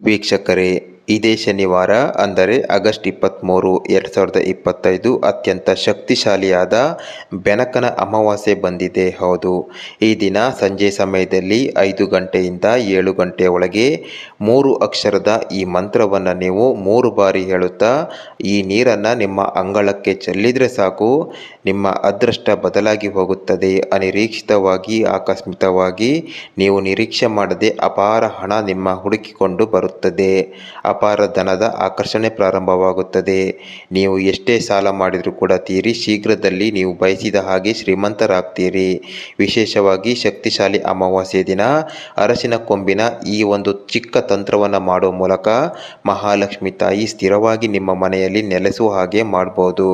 ವೀಕ್ಷಕರೇ ಇದೇ ಶನಿವಾರ, ಅಂದರೆ ಆಗಸ್ಟ್ ಇಪ್ಪತ್ತ್ಮೂರು ಎರಡು ಸಾವಿರದ ಇಪ್ಪತ್ತೈದು ಅತ್ಯಂತ ಶಕ್ತಿಶಾಲಿಯಾದ ಬೆನಕನ ಅಮಾವಾಸ್ಯೆ ಬಂದಿದೆ. ಹೌದು, ಈ ದಿನ ಸಂಜೆ ಸಮಯದಲ್ಲಿ ಐದು ಗಂಟೆಯಿಂದ ಏಳು ಗಂಟೆಯ ಒಳಗೆ ಮೂರು ಅಕ್ಷರದ ಈ ಮಂತ್ರವನ್ನು ನೀವು ಮೂರು ಬಾರಿ ಹೇಳುತ್ತಾ, ಈ ನೀರನ್ನು ನಿಮ್ಮ ಅಂಗಳಕ್ಕೆ ಚೆಲ್ಲಿದರೆ ಸಾಕು, ನಿಮ್ಮ ಅದೃಷ್ಟ ಬದಲಾಗಿ ಹೋಗುತ್ತದೆ. ಅನಿರೀಕ್ಷಿತವಾಗಿ, ಆಕಸ್ಮಿಕವಾಗಿ ನೀವು ನಿರೀಕ್ಷೆ ಮಾಡದೆ ಅಪಾರ ಹಣ ನಿಮ್ಮ ಹುಡುಕಿಕೊಂಡು ಬರುತ್ತದೆ. ಅಪಾರ ಧನದ ಆಕರ್ಷಣೆ ಪ್ರಾರಂಭವಾಗುತ್ತದೆ. ನೀವು ಎಷ್ಟೇ ಸಾಲ ಮಾಡಿದರೂ ಕೂಡ ತೀರಿ. ಶೀಘ್ರದಲ್ಲಿ ನೀವು ಬಯಸಿದ ಹಾಗೆ ಶ್ರೀಮಂತರಾಗ್ತೀರಿ. ವಿಶೇಷವಾಗಿ ಶಕ್ತಿಶಾಲಿ ಅಮಾವಾಸ್ಯೆ ದಿನ, ಅರಸಿನ ಕೊಂಬಿನ ಈ ಒಂದು ಚಿಕ್ಕ ತಂತ್ರವನ್ನು ಮಾಡುವ ಮೂಲಕ ಮಹಾಲಕ್ಷ್ಮಿ ತಾಯಿ ಸ್ಥಿರವಾಗಿ ನಿಮ್ಮ ಮನೆಯಲ್ಲಿ ನೆಲೆಸುವ ಹಾಗೆ ಮಾಡ್ಬೋದು.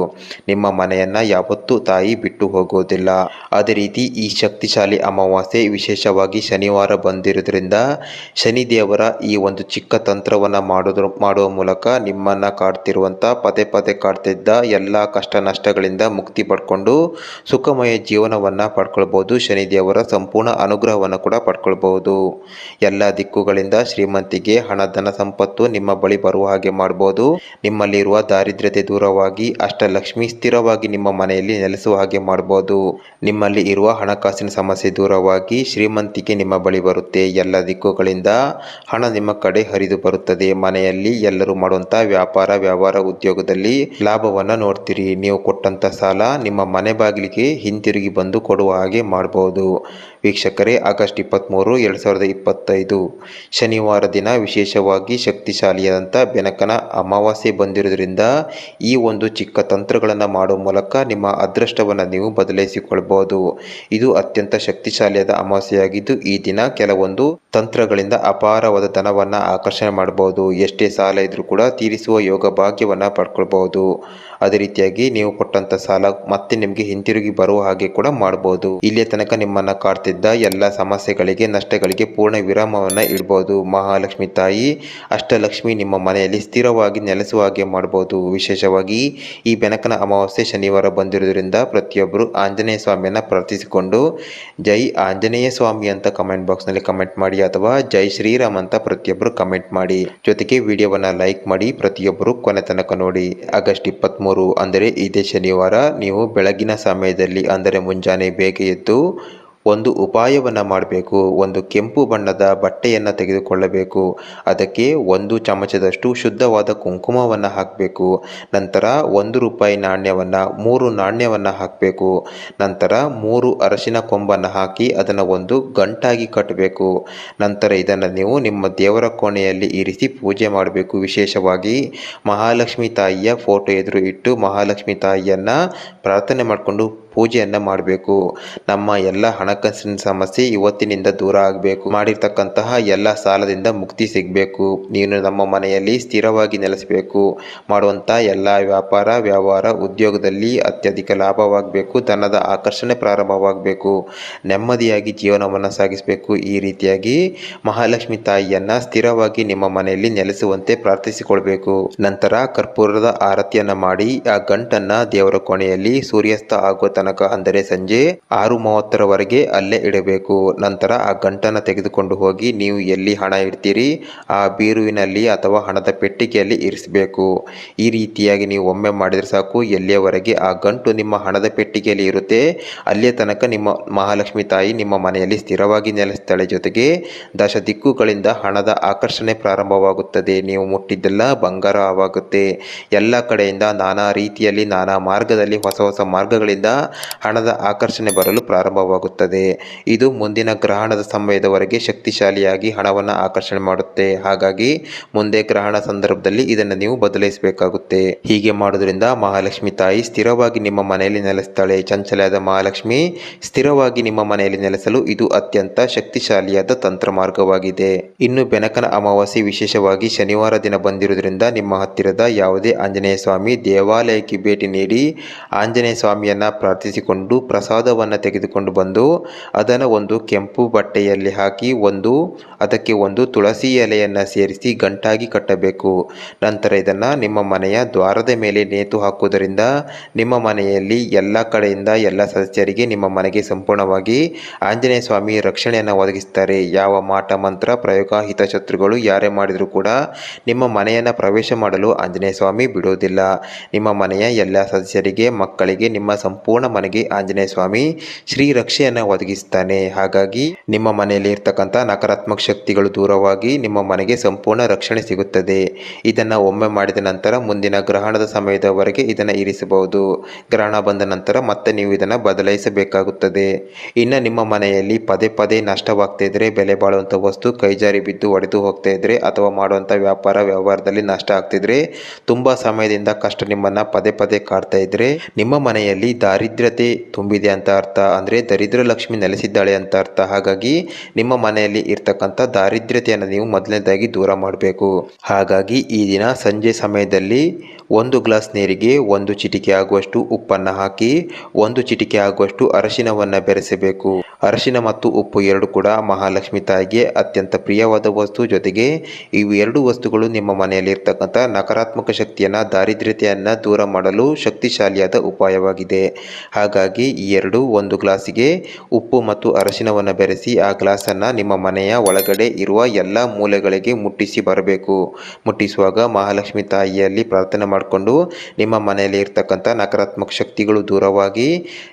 ನಿಮ್ಮ ಮನೆಯನ್ನು ಯಾವತ್ತೂ ತಾಯಿ ಬಿಟ್ಟು ಹೋಗೋದಿಲ್ಲ. ಅದೇ ರೀತಿ ಈ ಶಕ್ತಿಶಾಲಿ ಅಮಾವಾಸ್ಯೆ ವಿಶೇಷವಾಗಿ ಶನಿವಾರ ಬಂದಿರೋದ್ರಿಂದ ಶನಿದೇವರ ಈ ಒಂದು ಚಿಕ್ಕ ತಂತ್ರವನ್ನು ಮಾಡೋದ್ರ ಮಾಡುವ ಮೂಲಕ ನಿಮ್ಮನ್ನು ಕಾಡ್ತಿರುವಂಥ ಪದೇ ಪದೇ ಕಾಡ್ತಿದ್ದ ಎಲ್ಲ ಕಷ್ಟ ನಷ್ಟಗಳಿಂದ ಮುಕ್ತಿ ಪಡ್ಕೊಂಡು ಸುಖಮಯ ಜೀವನವನ್ನು ಪಡ್ಕೊಳ್ಬೋದು. ಶನಿದೇವರ ಸಂಪೂರ್ಣ ಅನುಗ್ರಹವನ್ನು ಕೂಡ ಪಡ್ಕೊಳ್ಬೋದು. ಎಲ್ಲ ದಿಕ್ಕುಗಳಿಂದ ಶ್ರೀಮಂತಿಗೆ ಹಣ, ಧನ, ಸಂಪತ್ತು ನಿಮ್ಮ ಬಳಿ ಬರುವ ಹಾಗೆ ಮಾಡ್ಬೋದು. ನಿಮ್ಮಲ್ಲಿರುವ ದಾರಿದ್ರ್ಯತೆ ದೂರವಾಗಿ, ಅಷ್ಟಲಕ್ಷ್ಮಿ ಸ್ಥಿರವಾಗಿ ನಿಮ್ಮ ಮನೆಯಲ್ಲಿ ನೆಲೆಸುವ ಹಾಗೆ ಮಾಡ್ಬೋದು. ನಿಮ್ಮಲ್ಲಿ ಇರುವ ಹಣಕಾಸಿನ ಸಮಸ್ಯೆ ದೂರವಾಗಿ ಶ್ರೀಮಂತಿಕೆ ನಿಮ್ಮ ಬಳಿ ಬರುತ್ತೆ. ಎಲ್ಲ ದಿಕ್ಕುಗಳಿಂದ ಹಣ ನಿಮ್ಮ ಕಡೆ ಹರಿದು ಬರುತ್ತದೆ. ಮನೆಯಲ್ಲಿ ಎಲ್ಲರೂ ಮಾಡುವಂಥ ವ್ಯಾಪಾರ, ವ್ಯವಹಾರ ಉದ್ಯೋಗದಲ್ಲಿ ಲಾಭವನ್ನು ನೋಡ್ತೀರಿ. ನೀವು ಕೊಟ್ಟಂತ ಸಾಲ ನಿಮ್ಮ ಮನೆ ಬಾಗಿಲಿಗೆ ಹಿಂತಿರುಗಿ ಬಂದು ಕೊಡುವ ಹಾಗೆ ಮಾಡಬಹುದು ವೀಕ್ಷಕರೇ, ಆಗಸ್ಟ್ ಇಪ್ಪತ್ತ್ಮೂರು ಎರಡು ಸಾವಿರದ ಇಪ್ಪತ್ತೈದು. ಶನಿವಾರ ದಿನ ವಿಶೇಷವಾಗಿ ಶಕ್ತಿಶಾಲಿಯಾದಂಥ ಬೆನಕನ ಅಮಾವಾಸ್ಯೆ ಬಂದಿರೋದ್ರಿಂದ ಈ ಒಂದು ಚಿಕ್ಕ ತಂತ್ರಗಳನ್ನು ಮಾಡೋ ಮೂಲಕ ನಿಮ್ಮ ಅದೃಷ್ಟವನ್ನು ನೀವು ಬದಲಾಯಿಸಿಕೊಳ್ಬೋದು. ಇದು ಅತ್ಯಂತ ಶಕ್ತಿಶಾಲಿಯಾದ ಅಮಾವಾಸ್ಯೆಯಾಗಿದ್ದು, ಈ ದಿನ ಕೆಲವೊಂದು ತಂತ್ರಗಳಿಂದ ಅಪಾರವಾದ ಧನವನ್ನು ಆಕರ್ಷಣೆ ಮಾಡಬಹುದು ಎಷ್ಟೇ ಸಾಲ ಇದ್ರೂ ಕೂಡ ತೀರಿಸುವ ಯೋಗ ಭಾಗ್ಯವನ್ನು ಪಡ್ಕೊಳ್ಬಹುದು ಅದೇ ರೀತಿಯಾಗಿ ನೀವು ಕೊಟ್ಟಂತ ಸಾಲ ಮತ್ತೆ ನಿಮಗೆ ಹಿಂತಿರುಗಿ ಬರುವ ಹಾಗೆ ಕೂಡ ಮಾಡಬಹುದು ಇಲ್ಲಿಯ ತನಕ ನಿಮ್ಮನ್ನ ಕಾಡ್ತಿದ್ದ ಎಲ್ಲ ಸಮಸ್ಯೆಗಳಿಗೆ, ನಷ್ಟಗಳಿಗೆ ಪೂರ್ಣ ವಿರಾಮವನ್ನು ಇಡ್ಬೋದು. ಮಹಾಲಕ್ಷ್ಮಿ ತಾಯಿ, ಅಷ್ಟಲಕ್ಷ್ಮಿ ನಿಮ್ಮ ಮನೆಯಲ್ಲಿ ಸ್ಥಿರವಾಗಿ ನೆಲೆಸುವ ಹಾಗೆ ಮಾಡ್ಬೋದು. ವಿಶೇಷವಾಗಿ ಈ ಬೆನಕನ ಅಮಾವಾಸ್ಯೆ ಶನಿವಾರ ಬಂದಿರೋದ್ರಿಂದ ಪ್ರತಿಯೊಬ್ಬರು ಆಂಜನೇಯ ಸ್ವಾಮಿಯನ್ನು ಪ್ರಾರ್ಥಿಸಿಕೊಂಡು ಜೈ ಆಂಜನೇಯ ಸ್ವಾಮಿ ಅಂತ ಕಮೆಂಟ್ ಬಾಕ್ಸ್ನಲ್ಲಿ ಕಮೆಂಟ್ ಮಾಡಿ ಅಥವಾ ಜೈ ಶ್ರೀರಾಮ್ ಅಂತ ಪ್ರತಿಯೊಬ್ಬರು ಕಮೆಂಟ್ ಮಾಡಿ. ಜೊತೆಗೆ ವಿಡಿಯೋವನ್ನು ಲೈಕ್ ಮಾಡಿ, ಪ್ರತಿಯೊಬ್ಬರು ಕೊನೆ ತನಕ ನೋಡಿ. ಆಗಸ್ಟ್ ಇಪ್ಪತ್ತ್ಮೂರು ಅಂದರೆ ಇದೇ ಶನಿವಾರ. ನೀವು ಬೆಳಗಿನ ಸಮಯದಲ್ಲಿ ಅಂದರೆ ಮುಂಜಾನೆ ಬೇಗ ಎದ್ದು ಒಂದು ಉಪಾಯವನ್ನು ಮಾಡಬೇಕು, ಒಂದು ಕೆಂಪು ಬಣ್ಣದ ಬಟ್ಟೆಯನ್ನು ತೆಗೆದುಕೊಳ್ಳಬೇಕು, ಅದಕ್ಕೆ ಒಂದು ಚಮಚದಷ್ಟು ಶುದ್ಧವಾದ ಕುಂಕುಮವನ್ನು ಹಾಕಬೇಕು, ನಂತರ ಒಂದು ರೂಪಾಯಿ ನಾಣ್ಯವನ್ನು, ಮೂರು ನಾಣ್ಯವನ್ನು ಹಾಕಬೇಕು, ನಂತರ ಮೂರು ಅರಶಿನ ಕೊಂಬನ್ನು ಹಾಕಿ ಅದನ್ನು ಒಂದು ಗಂಟಾಗಿ ಕಟ್ಟಬೇಕು, ನಂತರ ಇದನ್ನು ನೀವು ನಿಮ್ಮ ದೇವರ ಕೋಣೆಯಲ್ಲಿ ಇರಿಸಿ ಪೂಜೆ ಮಾಡಬೇಕು. ವಿಶೇಷವಾಗಿ ಮಹಾಲಕ್ಷ್ಮಿ ತಾಯಿಯ ಫೋಟೋ ಎದುರು ಇಟ್ಟು ಮಹಾಲಕ್ಷ್ಮಿ ತಾಯಿಯನ್ನು ಪ್ರಾರ್ಥನೆ ಮಾಡಿಕೊಂಡು ಪೂಜೆಯನ್ನು ಮಾಡಬೇಕು. ನಮ್ಮ ಎಲ್ಲ ಹಣಕಾಸಿನ ಸಮಸ್ಯೆ ಇವತ್ತಿನಿಂದ ದೂರ ಆಗಬೇಕು. ಮಾಡಿರ್ತಕ್ಕಂತಹ ಎಲ್ಲ ಸಾಲದಿಂದ ಮುಕ್ತಿ ಸಿಗಬೇಕು. ನೀನು ನಮ್ಮ ಮನೆಯಲ್ಲಿ ಸ್ಥಿರವಾಗಿ ನೆಲೆಸಬೇಕು. ಮಾಡುವಂಥ ಎಲ್ಲ ವ್ಯಾಪಾರ, ವ್ಯವಹಾರ ಉದ್ಯೋಗದಲ್ಲಿ ಅತ್ಯಧಿಕ ಲಾಭವಾಗಬೇಕು. ಧನದ ಆಕರ್ಷಣೆ ಪ್ರಾರಂಭವಾಗಬೇಕು. ನೆಮ್ಮದಿಯಾಗಿ ಜೀವನವನ್ನು ಸಾಗಿಸಬೇಕು. ಈ ರೀತಿಯಾಗಿ ಮಹಾಲಕ್ಷ್ಮಿ ತಾಯಿಯನ್ನು ಸ್ಥಿರವಾಗಿ ನಿಮ್ಮ ಮನೆಯಲ್ಲಿ ನೆಲೆಸುವಂತೆ ಪ್ರಾರ್ಥಿಸಿಕೊಳ್ಬೇಕು. ನಂತರ ಕರ್ಪೂರದ ಆರತಿಯನ್ನು ಮಾಡಿ, ಆ ಗಂಟನ್ನು ದೇವರ ಕೋಣೆಯಲ್ಲಿ ಸೂರ್ಯಾಸ್ತ ಆಗುವ ತನಕ ಅಂದರೆ ಸಂಜೆ ಆರು ಮೂವತ್ತರವರೆಗೆ ಅಲ್ಲೇ ಇಡಬೇಕು. ನಂತರ ಆ ಗಂಟನ್ನು ತೆಗೆದುಕೊಂಡು ಹೋಗಿ ನೀವು ಎಲ್ಲಿ ಹಣ ಇಡ್ತೀರಿ? ಆ ಬೀರುವಿನಲ್ಲಿ ಅಥವಾ ಹಣದ ಪೆಟ್ಟಿಗೆಯಲ್ಲಿ ಇರಿಸಬೇಕು. ಈ ರೀತಿಯಾಗಿ ನೀವು ಒಮ್ಮೆ ಮಾಡಿದರೆ ಸಾಕು, ಎಲ್ಲಿಯವರೆಗೆ ಆ ಗಂಟು ನಿಮ್ಮ ಹಣದ ಪೆಟ್ಟಿಗೆಯಲ್ಲಿ ಇರುತ್ತೆ ಅಲ್ಲಿಯ ತನಕ ನಿಮ್ಮ ಮಹಾಲಕ್ಷ್ಮಿ ತಾಯಿ ನಿಮ್ಮ ಮನೆಯಲ್ಲಿ ಸ್ಥಿರವಾಗಿ ನೆಲೆಸ್ತಾಳೆ ಜೊತೆಗೆ ದಶ ದಿಕ್ಕುಗಳಿಂದ ಹಣದ ಆಕರ್ಷಣೆ ಪ್ರಾರಂಭವಾಗುತ್ತದೆ. ನೀವು ಮುಟ್ಟಿದ್ದೆಲ್ಲ ಬಂಗಾರ ಆವಾಗುತ್ತೆ ಎಲ್ಲ ಕಡೆಯಿಂದ ನಾನಾ ರೀತಿಯಲ್ಲಿ ನಾನಾ ಮಾರ್ಗದಲ್ಲಿ ಹೊಸ ಹೊಸ ಮಾರ್ಗಗಳಿಂದ ಹಣದ ಆಕರ್ಷಣೆ ಬರಲು ಪ್ರಾರಂಭವಾಗುತ್ತದೆ. ಇದು ಮುಂದಿನ ಗ್ರಹಣದ ಸಮಯದವರೆಗೆ ಶಕ್ತಿಶಾಲಿಯಾಗಿ ಹಣವನ್ನು ಆಕರ್ಷಣೆ ಮಾಡುತ್ತೆ. ಹಾಗಾಗಿ ಮುಂದೆ ಗ್ರಹಣ ಸಂದರ್ಭದಲ್ಲಿ ಇದನ್ನು ನೀವು ಬದಲಾಯಿಸಬೇಕಾಗುತ್ತೆ. ಹೀಗೆ ಮಾಡೋದ್ರಿಂದ ಮಹಾಲಕ್ಷ್ಮಿ ತಾಯಿ ಸ್ಥಿರವಾಗಿ ನಿಮ್ಮ ಮನೆಯಲ್ಲಿ ನೆಲೆಸ್ತಾಳೆ. ಚಂಚಲಾದ ಮಹಾಲಕ್ಷ್ಮಿ ಸ್ಥಿರವಾಗಿ ನಿಮ್ಮ ಮನೆಯಲ್ಲಿ ನೆಲೆಸಲು ಇದು ಅತ್ಯಂತ ಶಕ್ತಿಶಾಲಿಯಾದ ತಂತ್ರ ಮಾರ್ಗವಾಗಿದೆ. ಇನ್ನು ಬೆನಕನ ಅಮಾವಾಸ್ಯೆ ವಿಶೇಷವಾಗಿ ಶನಿವಾರ ದಿನ ಬಂದಿರುವುದರಿಂದ ನಿಮ್ಮ ಹತ್ತಿರದ ಯಾವುದೇ ಆಂಜನೇಯ ಸ್ವಾಮಿ ದೇವಾಲಯಕ್ಕೆ ಭೇಟಿ ನೀಡಿ ಆಂಜನೇಯ ಸ್ವಾಮಿಯನ್ನ ಪ್ರಾರ್ಥಿಸಿ ಪ್ರಾರ್ಥಿಸಿಕೊಂಡು ಪ್ರಸಾದವನ್ನು ತೆಗೆದುಕೊಂಡು ಬಂದು ಅದನ್ನು ಒಂದು ಕೆಂಪು ಬಟ್ಟೆಯಲ್ಲಿ ಹಾಕಿ ಒಂದು, ಅದಕ್ಕೆ ಒಂದು ತುಳಸಿ ಎಲೆಯನ್ನು ಸೇರಿಸಿ ಗಂಟಾಗಿ ಕಟ್ಟಬೇಕು. ನಂತರ ಇದನ್ನು ನಿಮ್ಮ ಮನೆಯ ದ್ವಾರದ ಮೇಲೆ ನೇತು ಹಾಕುವುದರಿಂದ ನಿಮ್ಮ ಮನೆಯಲ್ಲಿ ಎಲ್ಲ ಕಡೆಯಿಂದ ಎಲ್ಲ ಸದಸ್ಯರಿಗೆ ನಿಮ್ಮ ಮನೆಗೆ ಸಂಪೂರ್ಣವಾಗಿ ಆಂಜನೇಯ ಸ್ವಾಮಿ ರಕ್ಷಣೆಯನ್ನು ಒದಗಿಸ್ತಾರೆ. ಯಾವ ಮಾಟ, ಮಂತ್ರ, ಪ್ರಯೋಗ ಹಿತಶತ್ರುಗಳು ಯಾರೇ ಮಾಡಿದರೂ ಕೂಡ ನಿಮ್ಮ ಮನೆಯನ್ನು ಪ್ರವೇಶ ಮಾಡಲು ಆಂಜನೇಯ ಸ್ವಾಮಿ ಬಿಡುವುದಿಲ್ಲ. ನಿಮ್ಮ ಮನೆಯ ಎಲ್ಲ ಸದಸ್ಯರಿಗೆ, ಮಕ್ಕಳಿಗೆ ನಿಮ್ಮ ಸಂಪೂರ್ಣ ಮನೆಗೆ ಆಂಜನೇಯ ಸ್ವಾಮಿ ಶ್ರೀ ರಕ್ಷೆಯನ್ನು ಒದಗಿಸ್ತಾನೆ. ಹಾಗಾಗಿ ನಿಮ್ಮ ಮನೆಯಲ್ಲಿ ಇರ್ತಕ್ಕಂಥ ನಕಾರಾತ್ಮಕ ಶಕ್ತಿಗಳು ದೂರವಾಗಿ ನಿಮ್ಮ ಮನೆಗೆ ಸಂಪೂರ್ಣ ರಕ್ಷಣೆ ಸಿಗುತ್ತದೆ. ಇದನ್ನು ಒಮ್ಮೆ ಮಾಡಿದ ನಂತರ ಮುಂದಿನ ಗ್ರಹಣದ ಸಮಯದವರೆಗೆ ಇದನ್ನು ಇರಿಸಬಹುದು. ಗ್ರಹಣ ಬಂದ ನಂತರ ಮತ್ತೆ ನೀವು ಇದನ್ನು ಬದಲಾಯಿಸಬೇಕಾಗುತ್ತದೆ. ಇನ್ನು ನಿಮ್ಮ ಮನೆಯಲ್ಲಿ ಪದೇ ಪದೇ ನಷ್ಟವಾಗ್ತಾ ಇದ್ರೆ, ಬೆಲೆ ಬಾಳುವಂಥ ವಸ್ತು ಕೈಜಾರಿ ಬಿದ್ದು ಒಡೆದು ಹೋಗ್ತಾ ಇದ್ರೆ ಅಥವಾ ಮಾಡುವಂಥ ವ್ಯಾಪಾರ ವ್ಯವಹಾರದಲ್ಲಿ ನಷ್ಟ ಆಗ್ತಿದ್ರೆ ತುಂಬ ಸಮಯದಿಂದ ಕಷ್ಟ ನಿಮ್ಮನ್ನ ಪದೇ ಪದೇ ಕಾಡ್ತಾ ಇದ್ರೆ, ನಿಮ್ಮ ಮನೆಯಲ್ಲಿ ದಾರಿದ್ರ್ಯತೆ ತುಂಬಿದೆ ಅಂತ ಅರ್ಥ. ಅಂದರೆ ದರಿದ್ರ ಲಕ್ಷ್ಮಿ ನೆಲೆಸಿದ್ದಾಳೆ ಅಂತ ಅರ್ಥ. ಹಾಗಾಗಿ ನಿಮ್ಮ ಮನೆಯಲ್ಲಿ ಇರ್ತಕ್ಕಂಥ ದಾರಿದ್ರ್ಯತೆಯನ್ನು ನೀವು ಮೊದಲನೇದಾಗಿ ದೂರ ಮಾಡಬೇಕು. ಹಾಗಾಗಿ ಈ ದಿನ ಸಂಜೆ ಸಮಯದಲ್ಲಿ ಒಂದು ಗ್ಲಾಸ್ ನೀರಿಗೆ ಒಂದು ಚಿಟಿಕೆ ಆಗುವಷ್ಟು ಉಪ್ಪನ್ನು ಹಾಕಿ, ಒಂದು ಚಿಟಿಕೆ ಆಗುವಷ್ಟು ಅರಶಿನವನ್ನು ಬೆರೆಸಬೇಕು. ಅರಶಿನ ಮತ್ತು ಉಪ್ಪು ಎರಡು ಕೂಡ ಮಹಾಲಕ್ಷ್ಮಿ ತಾಯಿಗೆ ಅತ್ಯಂತ ಪ್ರಿಯವಾದ ವಸ್ತು. ಜೊತೆಗೆ ಇವು ಎರಡು ವಸ್ತುಗಳು ನಿಮ್ಮ ಮನೆಯಲ್ಲಿ ಇರ್ತಕ್ಕಂಥ ನಕಾರಾತ್ಮಕ ಶಕ್ತಿಯನ್ನು, ದಾರಿದ್ರ್ಯತೆಯನ್ನು ದೂರ ಮಾಡಲು ಶಕ್ತಿಶಾಲಿಯಾದ ಉಪಾಯವಾಗಿದೆ. ಹಾಗಾಗಿ ಈ ಎರಡು ಒಂದು ಗ್ಲಾಸಿಗೆ ಉಪ್ಪು ಮತ್ತು ಅರಶಿನವನ್ನು ಬೆರೆಸಿ ಆ ಗ್ಲಾಸನ್ನು ನಿಮ್ಮ ಮನೆಯ ಒಳಗಡೆ ಇರುವ ಎಲ್ಲ ಮೂಲೆಗಳಿಗೆ ಮುಟ್ಟಿಸಿ ಬರಬೇಕು. ಮುಟ್ಟಿಸುವಾಗ ಮಹಾಲಕ್ಷ್ಮಿ ತಾಯಿಯಲ್ಲಿ ಪ್ರಾರ್ಥನೆ ಮಾಡಿಕೊಂಡು ನಿಮ್ಮ ಮನೆಯಲ್ಲಿ ಇರ್ತಕ್ಕಂಥ ನಕಾರಾತ್ಮಕ ಶಕ್ತಿಗಳು ದೂರವಾಗಿ,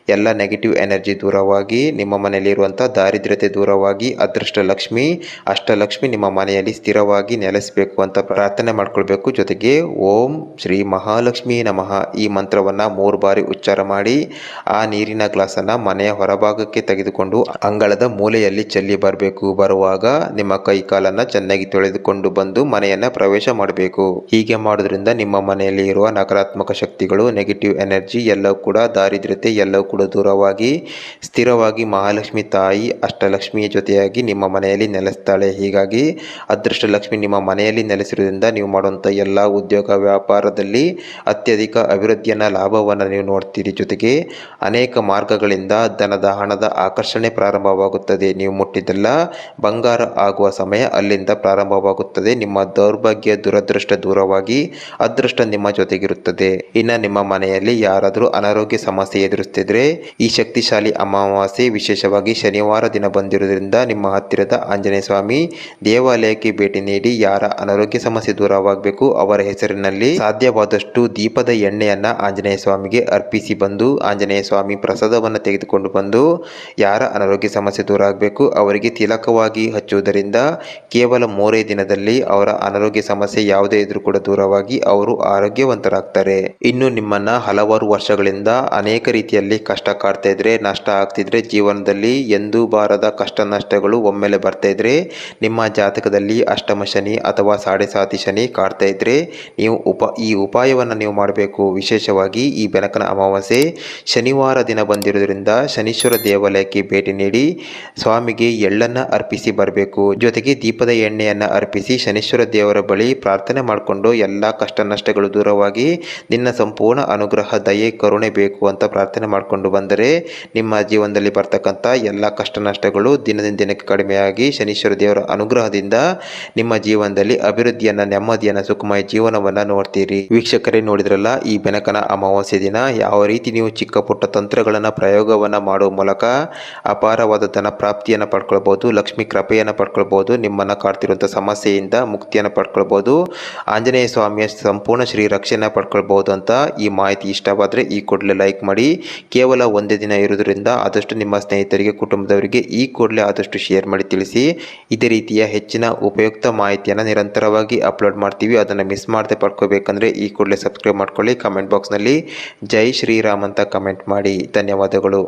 ಎಲ್ಲ ನೆಗೆಟಿವ್ ಎನರ್ಜಿ ದೂರವಾಗಿ, ನಿಮ್ಮ ಮನೆಯಲ್ಲಿರುವಂಥ ದಾರಿದ್ರ್ಯತೆ ದೂರವಾಗಿ, ಅದೃಷ್ಟ ಲಕ್ಷ್ಮಿ, ಅಷ್ಟಲಕ್ಷ್ಮಿ ನಿಮ್ಮ ಮನೆಯಲ್ಲಿ ಸ್ಥಿರವಾಗಿ ನೆಲೆಸಬೇಕು ಅಂತ ಪ್ರಾರ್ಥನೆ ಮಾಡ್ಕೊಳ್ಬೇಕು. ಜೊತೆಗೆ ಓಂ ಶ್ರೀ ಮಹಾಲಕ್ಷ್ಮಿ ನಮಃ ಈ ಮಂತ್ರವನ್ನು ಮೂರು ಬಾರಿ ಉಚ್ಚಾರ ಮಾಡಿ, ಆ ನೀರಿನ ಗ್ಲಾಸನ್ನು ಮನೆಯ ಹೊರಭಾಗಕ್ಕೆ ತೆಗೆದುಕೊಂಡು ಅಂಗಳದ ಮೂಲೆಯಲ್ಲಿ ಚೆಲ್ಲಿ ಬರಬೇಕು. ಬರುವಾಗ ನಿಮ್ಮ ಕೈ ಕಾಲನ್ನು ಚೆನ್ನಾಗಿ ತೊಳೆದುಕೊಂಡು ಬಂದು ಮನೆಯನ್ನು ಪ್ರವೇಶ ಮಾಡಬೇಕು. ಹೀಗೆ ಮಾಡೋದ್ರಿಂದ ನಿಮ್ಮ ಮನೆಯಲ್ಲಿ ಇರುವ ನಕಾರಾತ್ಮಕ ಶಕ್ತಿಗಳು ನೆಗೆಟಿವ್ ಎನರ್ಜಿ ಎಲ್ಲವೂ ಕೂಡ ದಾರಿದ್ರ್ಯತೆ ಎಲ್ಲವೂ ಕೂಡ ದೂರವಾಗಿ, ಸ್ಥಿರವಾಗಿ ಮಹಾಲಕ್ಷ್ಮಿ ತಾಯಿ ಅಷ್ಟಲಕ್ಷ್ಮಿಯ ಜೊತೆಯಾಗಿ ನಿಮ್ಮ ಮನೆಯಲ್ಲಿ ನೆಲೆಸ್ತಾಳೆ. ಹೀಗಾಗಿ ಅದೃಷ್ಟ ಲಕ್ಷ್ಮಿ ನಿಮ್ಮ ಮನೆಯಲ್ಲಿ ನೆಲೆಸಿರುವುದರಿಂದ ನೀವು ಮಾಡುವಂಥ ಎಲ್ಲ ಉದ್ಯೋಗ ವ್ಯಾಪಾರದಲ್ಲಿ ಅತ್ಯಧಿಕ ಅಭಿವೃದ್ಧಿಯನ್ನು, ಲಾಭವನ್ನು ನೀವು ನೋಡ್ತೀರಿ. ಜೊತೆಗೆ ಅನೇಕ ಮಾರ್ಗಗಳಿಂದ ಧನದ ಹಣದ ಆಕರ್ಷಣೆ ಪ್ರಾರಂಭವಾಗುತ್ತದೆ. ನೀವು ಮುಟ್ಟಿದ್ದೆಲ್ಲ ಬಂಗಾರ ಆಗುವ ಸಮಯ ಅಲ್ಲಿಂದ ಪ್ರಾರಂಭವಾಗುತ್ತದೆ. ನಿಮ್ಮ ದೌರ್ಭಾಗ್ಯ, ದುರದೃಷ್ಟ ದೂರವಾಗಿ, ಅದೃಷ್ಟ ನಿಮ್ಮ ಜೊತೆಗಿರುತ್ತದೆ. ಇನ್ನು ನಿಮ್ಮ ಮನೆಯಲ್ಲಿ ಯಾರಾದರೂ ಅನಾರೋಗ್ಯ ಸಮಸ್ಯೆ ಎದುರಿಸ್ತಿದ್ರೆ, ಈ ಶಕ್ತಿಶಾಲಿ ಅಮಾವಾಸ್ಯೆ ವಿಶೇಷವಾಗಿ ಶನಿವಾರ ದಿನ ಬಂದಿರುವುದರಿಂದ ನಿಮ್ಮ ಹತ್ತಿರದ ಆಂಜನೇಯ ಸ್ವಾಮಿ ದೇವಾಲಯಕ್ಕೆ ಭೇಟಿ ನೀಡಿ ಯಾರ ಅನಾರೋಗ್ಯ ಸಮಸ್ಯೆ ದೂರವಾಗಬೇಕು ಅವರ ಹೆಸರಿನಲ್ಲಿ ಸಾಧ್ಯವಾದಷ್ಟು ದೀಪದ ಎಣ್ಣೆಯನ್ನ ಆಂಜನೇಯ ಸ್ವಾಮಿಗೆ ಅರ್ಪಿಸಿ ಬಂದು, ಆಂಜನೇಯ ಸ್ವಾಮಿ ಪ್ರಸಾದವನ್ನು ತೆಗೆದುಕೊಂಡು ಬಂದು, ಯಾರ ಅನಾರೋಗ್ಯ ಸಮಸ್ಯೆ ದೂರ ಆಗಬೇಕು ಅವರಿಗೆ ತಿಲಕವಾಗಿ ಹಚ್ಚುವುದರಿಂದ ಕೇವಲ ಮೂರೇ ದಿನದಲ್ಲಿ ಅವರ ಅನಾರೋಗ್ಯ ಸಮಸ್ಯೆ ಯಾವುದೇ ಇದ್ರೂ ಕೂಡ ದೂರವಾಗಿ ಅವರು ಆರೋಗ್ಯವಂತರಾಗ್ತಾರೆ ಇನ್ನು ನಿಮ್ಮನ್ನ ಹಲವಾರು ವರ್ಷಗಳಿಂದ ಅನೇಕ ರೀತಿಯಲ್ಲಿ ಕಷ್ಟ ಕಾಡ್ತಾ ಇದ್ರೆ, ನಷ್ಟ ಆಗ್ತಿದ್ರೆ ಜೀವನದಲ್ಲಿ ಎಂದೂ ಬಾರದ ಕಷ್ಟ ನಷ್ಟಗಳು ಒಮ್ಮೆಲೆ ಬರ್ತಾ ಇದ್ರೆ, ನಿಮ್ಮ ಜಾತಕದಲ್ಲಿ ಅಷ್ಟಮ ಶನಿ ಅಥವಾ ಸಾಡೆ ಸಾತಿ ಶನಿ ಕಾಡ್ತಾ ಇದ್ರೆ ನೀವು ಉಪ, ಈ ಉಪಾಯವನ್ನು ನೀವು ಮಾಡಬೇಕು. ವಿಶೇಷವಾಗಿ ಈ ಬೆನಕನ ಅಮಾವಾಸ್ಯೆ, ಶನಿವಾರ ದಿನ ಬಂದಿರೋದ್ರಿಂದ ಶನೀಶ್ವರ ದೇವಾಲಯಕ್ಕೆ ಭೇಟಿ ನೀಡಿ ಸ್ವಾಮಿಗೆ ಎಳ್ಳನ್ನು ಅರ್ಪಿಸಿ ಬರಬೇಕು. ಜೊತೆಗೆ ದೀಪದ ಎಣ್ಣೆಯನ್ನು ಅರ್ಪಿಸಿ ಶನೀಶ್ವರ ದೇವರ ಬಳಿ ಪ್ರಾರ್ಥನೆ ಮಾಡಿಕೊಂಡು ಎಲ್ಲ ಕಷ್ಟ ನಷ್ಟಗಳು ದೂರವಾಗಿ ನಿನ್ನ ಸಂಪೂರ್ಣ ಅನುಗ್ರಹ, ದಯೆ, ಕರುಣೆ ಬೇಕು ಅಂತ ಪ್ರಾರ್ಥನೆ ಮಾಡಿಕೊಂಡು ಬಂದರೆ ನಿಮ್ಮ ಜೀವನದಲ್ಲಿ ಬರ್ತಕ್ಕಂಥ ಎಲ್ಲ ಕಷ್ಟ ನಷ್ಟಗಳು ದಿನದಿಂದ ದಿನಕ್ಕೆ ಕಡಿಮೆಯಾಗಿ ಶನೀಶ್ವರ ದೇವರ ಅನುಗ್ರಹದಿಂದ ನಿಮ್ಮ ಜೀವನದಲ್ಲಿ ಅಭಿವೃದ್ಧಿಯನ್ನ, ನೆಮ್ಮದಿಯನ್ನ, ಸುಖಮಯ ಜೀವನವನ್ನ ನೋಡ್ತೀರಿ. ವೀಕ್ಷಕರೇ ನೋಡಿದ್ರಲ್ಲ, ಈ ಬೆನಕನ ಅಮಾವಾಸ್ಯೆ ದಿನ ಯಾವ ರೀತಿ ನೀವು ಚಿಕ್ಕ ಪುಟ್ಟ ತಂತ್ರಗಳನ್ನ, ಪ್ರಯೋಗವನ್ನ ಮಾಡುವ ಮೂಲಕ ಅಪಾರವಾದ ಧನ ಪ್ರಾಪ್ತಿಯನ್ನು ಪಡ್ಕೊಳ್ಬಹುದು ಲಕ್ಷ್ಮಿ ಕೃಪೆಯನ್ನು ಪಡ್ಕೊಳ್ಬಹುದು ನಿಮ್ಮನ್ನ ಕಾಡ್ತಿರುವಂಥ ಸಮಸ್ಯೆಯಿಂದ ಮುಕ್ತಿಯನ್ನು ಪಡ್ಕೊಳ್ಬಹುದು ಆಂಜನೇಯ ಸ್ವಾಮಿಯ ಸಂಪೂರ್ಣ ಶ್ರೀ ರಕ್ಷೆಯನ್ನು ಪಡ್ಕೊಳ್ಬಹುದು ಅಂತ ಈ ಮಾಹಿತಿ ಇಷ್ಟವಾದರೆ ಈ ಕೂಡಲೇ ಲೈಕ್ ಮಾಡಿ. ಕೇವಲ ಒಂದೇ ದಿನ ಇರೋದ್ರಿಂದ ಆದಷ್ಟು ನಿಮ್ಮ ಸ್ನೇಹಿತರಿಗೆ, ಕುಟುಂಬದವರಿಗೆ ಈ ಕೂಡಲೇ ಆದಷ್ಟು ಶೇರ್ ಮಾಡಿ ತಿಳಿಸಿ. ಇದೇ ರೀತಿಯ ಹೆಚ್ಚಿನ ಉಪಯುಕ್ತ ಮಾಹಿತಿಯನ್ನು ನಿರಂತರವಾಗಿ ಅಪ್ಲೋಡ್ ಮಾಡ್ತೀವಿ. ಅದನ್ನು ಮಿಸ್ ಮಾಡದೆ ಪಡ್ಕೋಬೇಕಂದ್ರೆ ಈ ಕೂಡಲೇ ಸಬ್ಸ್ಕ್ರೈಬ್ ಮಾಡ್ಕೊಳ್ಳಿ. ಕಮೆಂಟ್ ಬಾಕ್ಸ್ನಲ್ಲಿ ಜೈ ಶ್ರೀರಾಮ್ ಅಂತ ಕಮೆಂಟ್ ಮಾಡಿ. ಧನ್ಯವಾದಗಳು.